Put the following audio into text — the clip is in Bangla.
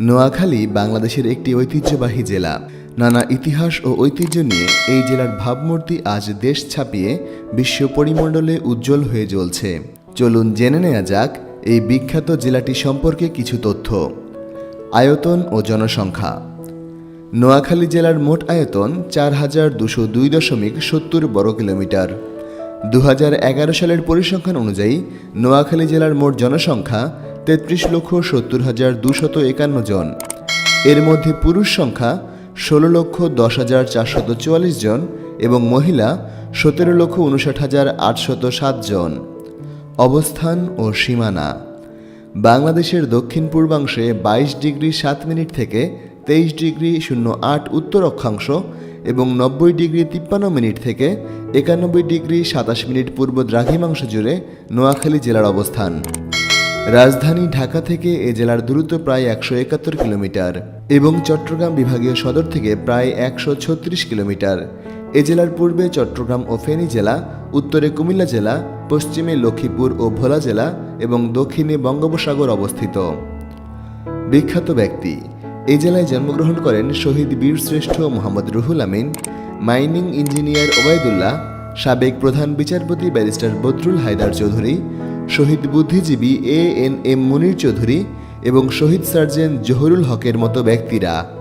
নোয়াখালী বাংলাদেশের একটি ঐতিহ্যবাহী জেলা। নানা ইতিহাস ও ঐতিহ্য নিয়ে এই জেলার ভাবমূর্তি আজ দেশ ছাপিয়ে বিশ্ব পরিমণ্ডলে উজ্জ্বল হয়ে জ্বলছে। চলুন জেনে নেওয়া যাক এই বিখ্যাত জেলাটি সম্পর্কে কিছু তথ্য। আয়তন ও জনসংখ্যা। নোয়াখালী জেলার মোট আয়তন চার হাজার দুশো দুই দশমিক সত্তর বর্গ কিলোমিটার। দু হাজার এগারো সালের পরিসংখ্যান অনুযায়ী নোয়াখালী জেলার মোট জনসংখ্যা তেত্রিশ লক্ষ সত্তর হাজার দুশত একান্ন জন। এর মধ্যে পুরুষ সংখ্যা ষোলো লক্ষ দশ হাজার চারশত চুয়াল্লিশ জন এবং মহিলা সতেরো লক্ষ উনষাট হাজার আটশত সাত জন। অবস্থান ও সীমানা। বাংলাদেশের দক্ষিণ পূর্বাংশে বাইশ ডিগ্রি সাত মিনিট থেকে তেইশ ডিগ্রি শূন্য আট উত্তর অক্ষাংশ এবং নব্বই ডিগ্রি তিপ্পান্ন মিনিট থেকে একানব্বই ডিগ্রি সাতাশ মিনিট পূর্ব দ্রাঘিমাংশ জুড়ে নোয়াখালী জেলার অবস্থান। রাজধানী ঢাকা থেকে এ জেলার দূরত্ব প্রায় একশো একাত্তর কিলোমিটার এবং চট্টগ্রাম বিভাগীয় সদর থেকে প্রায় একশো ছত্রিশ কিলোমিটার। এ জেলার পূর্বে চট্টগ্রাম ও ফেনী জেলা, উত্তরে কুমিল্লা জেলা, পশ্চিমে লক্ষ্মীপুর ও ভোলা জেলা এবং দক্ষিণে বঙ্গোপসাগর অবস্থিত। বিখ্যাত ব্যক্তি। এই জেলায় জন্মগ্রহণ করেন শহীদ বীরশ্রেষ্ঠ মোহাম্মদ রুহুল আমিন, মাইনিং ইঞ্জিনিয়ার ওবায়দুল্লাহ, সাবেক প্রধান বিচারপতি ব্যারিস্টার বদরুল হায়দার চৌধুরী শহীদ বুদ্ধিজীবী A N M Munir Chowdhury এবং শহীদ সার্জেন্ট জহুরুল হকের মতো ব্যক্তিরা।